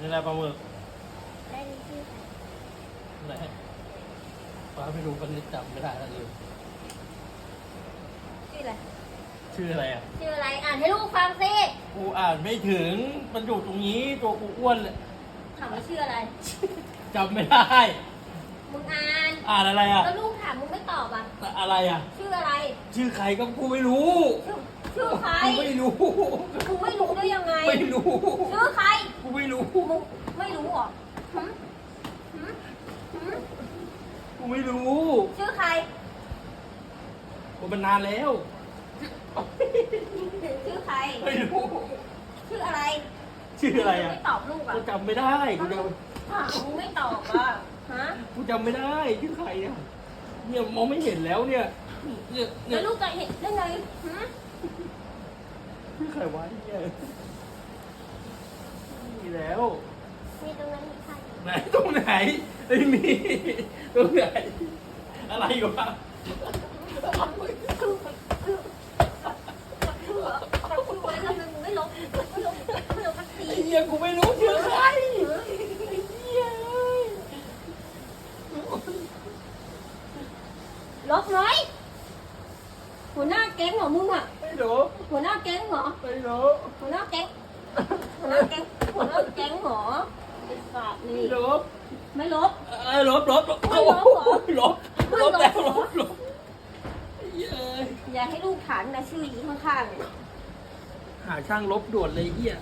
นี่แหละปลาหมึกได้ดีชื่อใครไหนปลาไม่รู้มันจำไม่ได้แล้วลืมชื่ออะไรชื่ออะไรอะ ชื่ออะไรอ่านให้ลูกฟังสิกูอ่านไม่ถึง มันอยู่ตรงนี้ตัวกูอ้วนเลยถามว่าชื่ออะไร จำไม่ได้ มึงอ่านอ่านอะไรอะ แล้วลูกถามมึงไม่ตอบอะ อะไรอะ ชื่ออะไร ชื่อใครก็กูไม่รู้ ชื่อชื่อใครกูไม่รู้มึงไม่รู้ได้ยังไง ไม่รู้ ชื่อใครกูไม่รู้ มึงไม่รู้เหรอหึหึหึ กูไม่รู้ชื่อใครกูมันนานแล้ว ชื่อใคร ไม่รู้ ชื่ออะไรชื่ออะไรอะ ไม่ตอบลูกอะกูจำไม่ได้ กูจถามมึงไม่ตอบอะฮะำกูจำไม่ได้ชื่อใครอะ เนี่ยมองไม่เห็นแล้วเนี่ย เนี่ยเนี่แล้ยวลูกจะเห็นได้ไงหึชื่อใครวะเนี่ยมีแล้ว มีตรงนั้นมีใครไหนตรงไหน ไม่มีตรงไหนอะไรอยู่วะไม่ลบไม่ลบไม่ลบสักทีไอ้เหี้ยกูไม่รู้ชื่อใครเหี้ยเอ้ยลบน้อยหัวหน้าแก๊งเหรอมึงอะไม่รู้หัวหน้าแก๊งเหรอไม่รู้หัวหน้าแก๊งหัวหน้าแก๊งหัวหน้าแก๊งเหรอ ไอ้สัตว์นี่ไม่รู้ไม่ลบ เอ้ยลบลบลบไม่ลบเหรอลบไม่ลลบบแล้วเหรลอ บลบเย้ยอย่าให้ลูกถามนะชื่ออยู่ข้างๆเนี่ยหาช่างลบด่วนเลยเฮีย